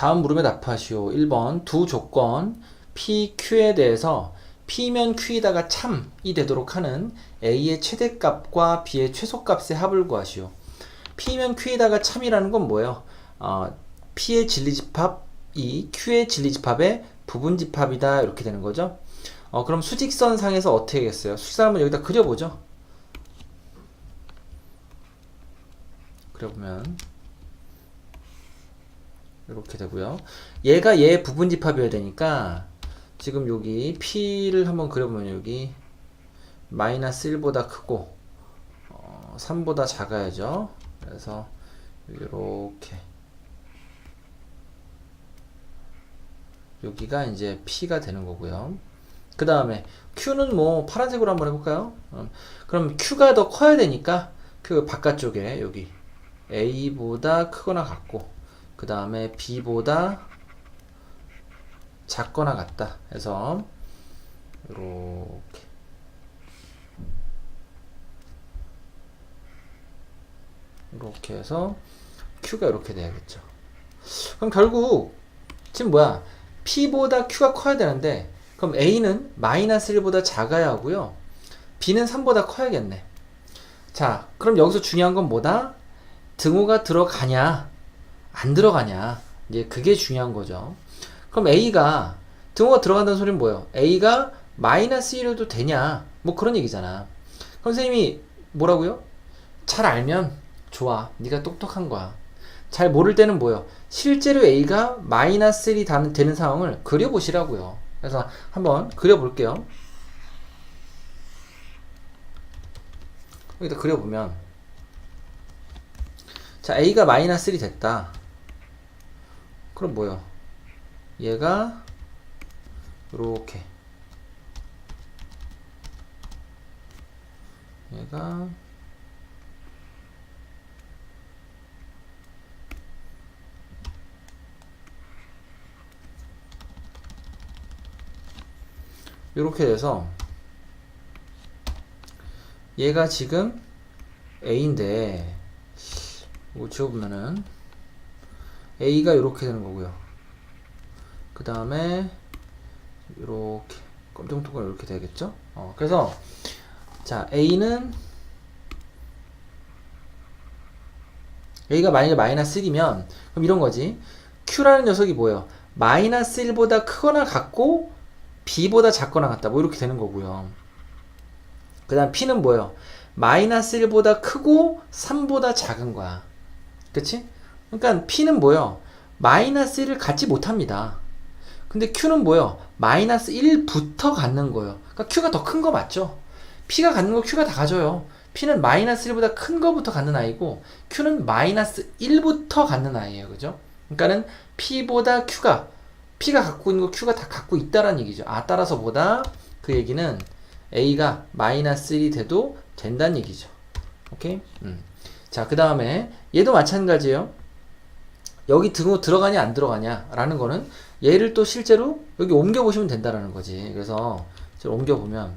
다음 물음에 답하시오. 1번 두 조건 P, Q에 대해서 P면 Q이다가 참이 되도록 하는 A의 최대값과 B의 최소값의 합을 구하시오. P면 Q이다가 참이라는 건 뭐예요? 어, P의 진리집합이 Q의 진리집합의 부분집합이다 이렇게 되는 거죠. 어, 그럼 수직선 상에서 어떻게 하겠어요? 수직선 한번 여기다 그려보죠. 그려보면 이렇게 되고요. 얘가 얘 부분 집합이어야 되니까 지금 여기 P를 한번 그려보면 여기 마이너스 1보다 크고 어, 3보다 작아야죠. 그래서 이렇게 여기가 이제 P가 되는 거고요. 그 다음에 Q는 뭐 파란색으로 한번 해볼까요? 음, 그럼 Q가 더 커야 되니까 그 바깥쪽에 여기 A보다 크거나 같고 그 다음에 B보다 작거나 같다 해서 이렇게 이렇게 해서 Q가 이렇게 돼야겠죠. 그럼 결국 지금 뭐야? P보다 Q가 커야 되는데 그럼 A는 마이너스 1보다 작아야 하고요. B는 3보다 커야겠네. 자, 그럼 여기서 중요한 건 뭐다? 등호가 들어가냐, 안 들어가냐. 이제 그게 중요한 거죠. 그럼 A가 등호가 들어간다는 소리는 뭐예요? A가 마이너스 1해도 되냐? 뭐 그런 얘기잖아. 그럼 선생님이 뭐라고요? 잘 알면 좋아. 네가 똑똑한 거야. 잘 모를 때는 뭐예요? 실제로 A가 마이너스 1이 다- 되는 상황을 그려보시라고요. 그래서 한번 그려볼게요. 여기다 그려보면 자 A가 마이너스 1이 됐다. 그럼 뭐요? 얘가 이렇게 얘가 이렇게 돼서 얘가 지금 A인데 이거 지워보면은 A가 이렇게 되는 거고요. 그 다음에 이렇게 검정통과 이렇게 되겠죠? 어, 그래서 자 A는 A가 만약에 마이너스 1이면 그럼 이런 거지. Q라는 녀석이 뭐예요? 마이너스 1보다 크거나 같고 B보다 작거나 같다. 뭐 이렇게 되는 거고요. 그 다음 P는 뭐예요? 마이너스 1보다 크고 3보다 작은 거야. 그치? 그러니까 P는 뭐예요? 마이너스 1을 갖지 못합니다. 근데 Q는 뭐예요? 마이너스 1부터 갖는 거예요. 그러니까 Q가 더 큰 거 맞죠? P가 갖는 거 Q가 다 가져요. P는 마이너스 1보다 큰 거부터 갖는 아이고 Q는 마이너스 1부터 갖는 아이예요. 그죠? 그러니까는 P보다 Q가 P가 갖고 있는 거 Q가 다 갖고 있다라는 얘기죠. 아 따라서 보다 그 얘기는 A가 마이너스 1이 돼도 된다는 얘기죠. 오케이? 음. 자, 그 다음에 얘도 마찬가지예요. 여기 등호 들어가냐 안 들어가냐 라는 거는 얘를 또 실제로 여기 옮겨 보시면 된다라는 거지. 그래서 옮겨 보면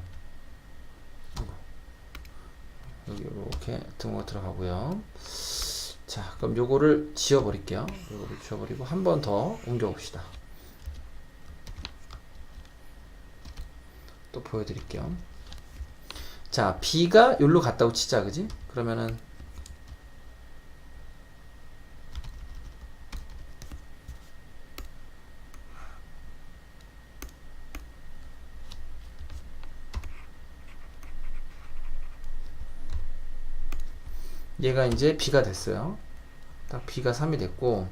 여기 이렇게 등호가 들어가고요. 자, 그럼 요거를 지워 버릴게요. 요거를 지워 버리고 한 번 더 옮겨 봅시다. 또 보여드릴게요. 자, B가 여기로 갔다고 치자, 그지? 그러면은 얘가 이제 B가 됐어요. 딱 B가 3이 됐고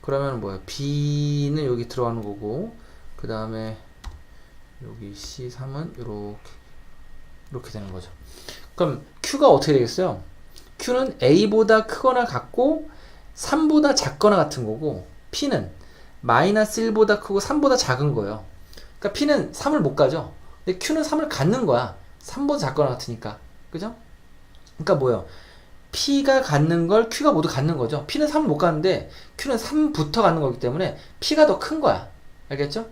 그러면 뭐야? B는 여기 들어가는 거고 그 다음에 여기 C3은 이렇게 이렇게 되는 거죠. 그럼 Q가 어떻게 되겠어요? Q는 A보다 크거나 같고 3보다 작거나 같은 거고 P는 마이너스 1보다 크고 3보다 작은 거예요. 그러니까 P는 3을 못 가죠. 근데 Q는 3을 갖는 거야. 3보다 작거나 같으니까. 그죠? 그러니까 뭐예요? P가 갖는 걸 Q가 모두 갖는 거죠. P는 3을 못 가는데 Q는 3부터 갖는 거기 때문에 P가 더 큰 거야. 알겠죠?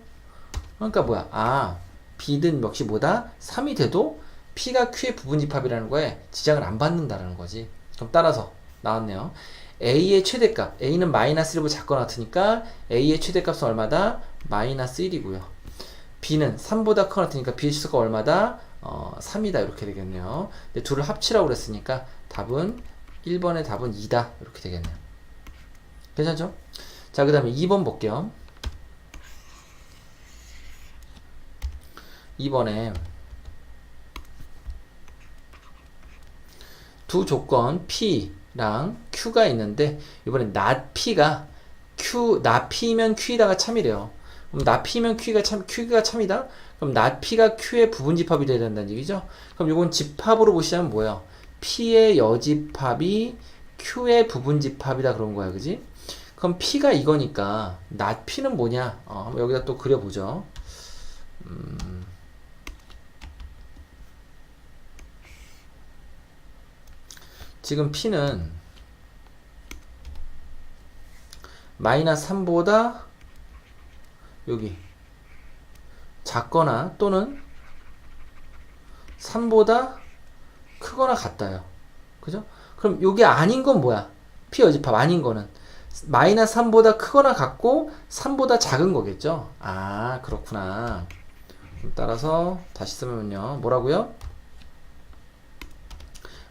그러니까 뭐야? 아, B든 역시 뭐다? 3이 돼도 P가 Q의 부분집합이라는 거에 지장을 안 받는다라는 거지. 그럼 따라서 나왔네요. A의 최대값, A는 마이너스 1보다 작거나 같으니까 A의 최대값은 얼마다? 마이너스 1이고요. B는 3보다 크거나 같으니까 B의 최소가 얼마다? 어, 3이다 이렇게 되겠네요. 근데 둘을 합치라고 그랬으니까 답은 1번의 답은 2다 이렇게 되겠네요. 괜찮죠? 자, 그 다음에 2번 볼게요. 2번에 두 조건 P랑 Q가 있는데 이번엔 not P가 Q, not P면 Q이다가 참이래요. 그럼 P면 Q가 참, Q가 참이다? 그럼 P가 Q의 부분 집합이 돼야 된다는 얘기죠? 그럼 이건 집합으로 보시면 뭐야? P의 여집합이 Q의 부분 집합이다 그런 거야, 그지? 그럼 P가 이거니까 P는 뭐냐? 어, 한번 여기다 또 그려보죠. 음. 지금 P는 마이너스 3보다 여기 작거나 또는 3보다 크거나 같다요. 그죠? 그럼 이게 아닌 건 뭐야? P 여집합 아닌 거는 마이너스 3보다 크거나 같고 3보다 작은 거겠죠? 아 그렇구나. 따라서 다시 쓰면요. 뭐라고요?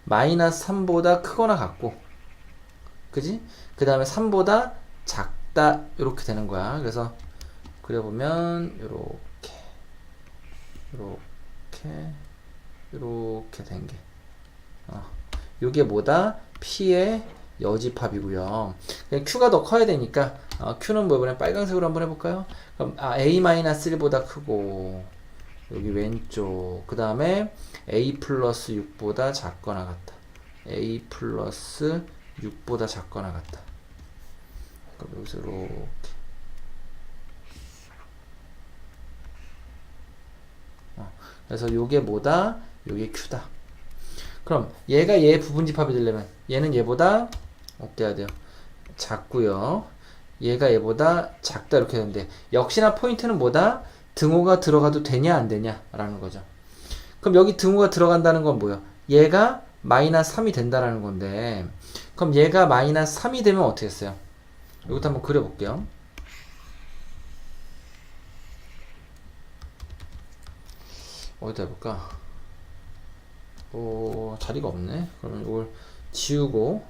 마이너스 3보다 크거나 같고 그지? 그 다음에 3보다 작다 이렇게 되는 거야 그래서 그려보면 요렇게 요렇게 요렇게 된게. 어, 요게 뭐다? P의 여집합이고요. Q가 더 커야 되니까 어, Q는 뭐 이번에 빨간색으로 한번 해볼까요? 그럼 아, A-1보다 크고 여기 왼쪽. 그 다음에 a 플러스 6보다 작거나 같다. A 플러스 6보다 작거나 같다. 그럼 여기서 이렇게 어, 그래서 요게 뭐다? 요게 q다. 그럼 얘가 얘 부분 집합이 되려면 얘는 얘보다 어때야 돼요? 작고요. 얘가 얘보다 작다 이렇게 되는데 역시나 포인트는 뭐다? 등호가 들어가도 되냐 안 되냐 라는 거죠. 그럼 여기 등호가 들어간다는 건 뭐예요? 얘가 마이너스 3이 된다라는 건데 그럼 얘가 마이너스 3이 되면 어떻게 했어요? 이것도 한번 그려볼게요 어디다 해볼까? 어, 자리가 없네 그러면 이걸 지우고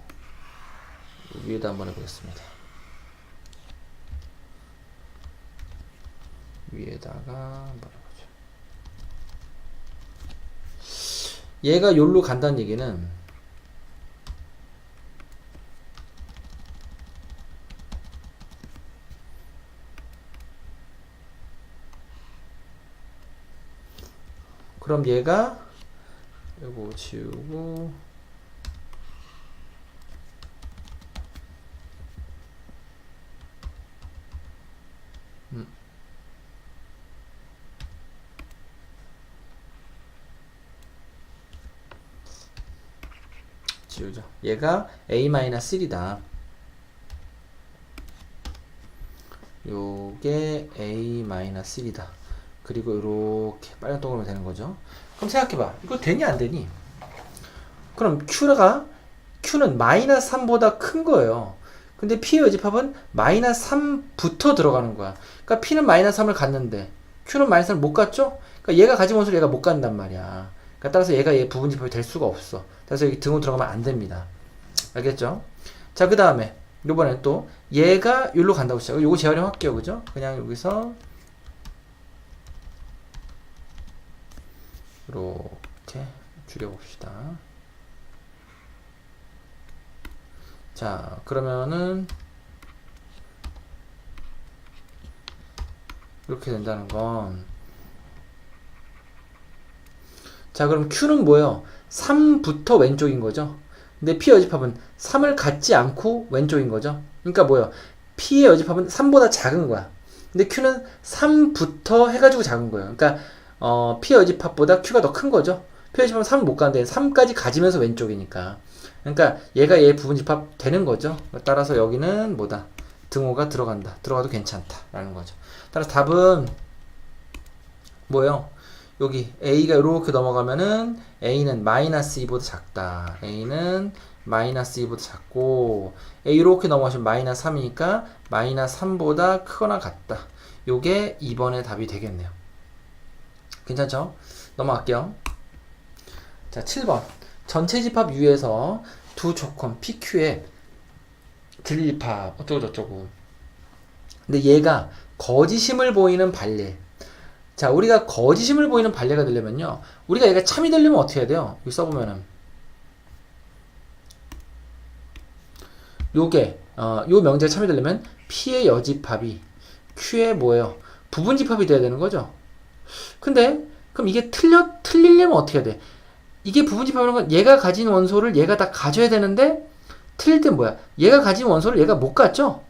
위에다 한번 해보겠습니다 위에다가 한번 해보죠. 얘가 요로 간다는 얘기는 그럼 얘가 요거 지우고 음. 지우죠. 얘가 a-1이다. 요게 a-1이다. 그리고 이렇게 빨간 동그라미 되는 거죠. 그럼 생각해봐. 이거 되니 안 되니? 그럼 q가 q는 마이너스 3보다 큰 거예요. 근데 p의 여집합은 마이너스 3부터 들어가는 거야. 그러니까 p는 마이너스 3을 갖는데 q는 마이너스 3을 못 갖죠? 그러니까 얘가 가진 원수를 얘가 못 갖는단 말이야. 그러니까 따라서 얘가 얘 부분 집합이 될 수가 없어. 그래서 여기 등호 들어가면 안 됩니다. 알겠죠? 자, 그 다음에 요번에 또 얘가 여기로 간다고 시작. 요거 재활용할게요. 그죠? 그냥 여기서 이렇게 줄여봅시다. 자, 그러면은 이렇게 된다는 건 자, 그럼 Q는 뭐예요? 3부터 왼쪽인 거죠. 근데 P 여집합은 3을 갖지 않고 왼쪽인 거죠. 그러니까 뭐예요? P의 여집합은 3보다 작은 거야. 근데 Q는 3부터 해가지고 작은 거예요. 그러니까 어, P 여집합보다 Q가 더 큰 거죠. P 여집합은 3을 못 가는데 3까지 가지면서 왼쪽이니까. 그러니까 얘가 얘 부분 집합 되는 거죠. 따라서 여기는 뭐다? 등호가 들어간다. 들어가도 괜찮다라는 거죠. 따라서 답은 뭐예요? 여기 a가 이렇게 넘어가면은 a는 마이너스 2보다 작다. a는 마이너스 2보다 작고 에, 이렇게 넘어가시면 마이너스 3이니까 마이너스 3보다 크거나 같다. 요게 2번의 답이 되겠네요. 괜찮죠? 넘어갈게요. 자, 7번. 전체 집합 U에서 두 조건 PQ의 들립합 어쩌고저쩌고. 근데 얘가 거짓임을 보이는 발레. 자, 우리가 거짓임을 보이는 발레가 되려면요. 우리가 얘가 참이 되려면 어떻게 해야 돼요? 여기 써보면은. 요게, 어, 요 명제가 참이 되려면 P의 여집합이 Q의 뭐예요? 부분집합이 돼야 되는 거죠. 근데, 그럼 이게 틀려, 틀리려면 어떻게 해야 돼? 이게 부분 집합이라는 건 얘가 가진 원소를 얘가 다 가져야 되는데, 틀릴 땐 뭐야? 얘가 가진 원소를 얘가 못 갖죠?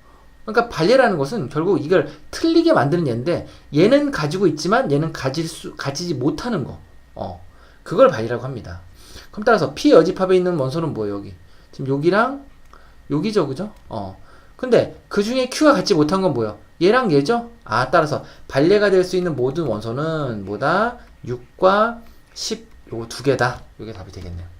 그러니까 발레라는 것은 결국 이걸 틀리게 만드는 얘인데 얘는 가지고 있지만 얘는 가질 수 가지지 못하는 거. 어. 그걸 발레라고 합니다. 그럼 따라서 P 여집합에 있는 원소는 뭐예요, 여기? 지금 여기랑 여기죠, 그죠? 어. 근데 그 중에 Q가 갖지 못한 건 뭐예요? 얘랑 얘죠? 아, 따라서 발레가 될 수 있는 모든 원소는 뭐다? 6과 10 요거 두 개다. 요게 답이 되겠네요.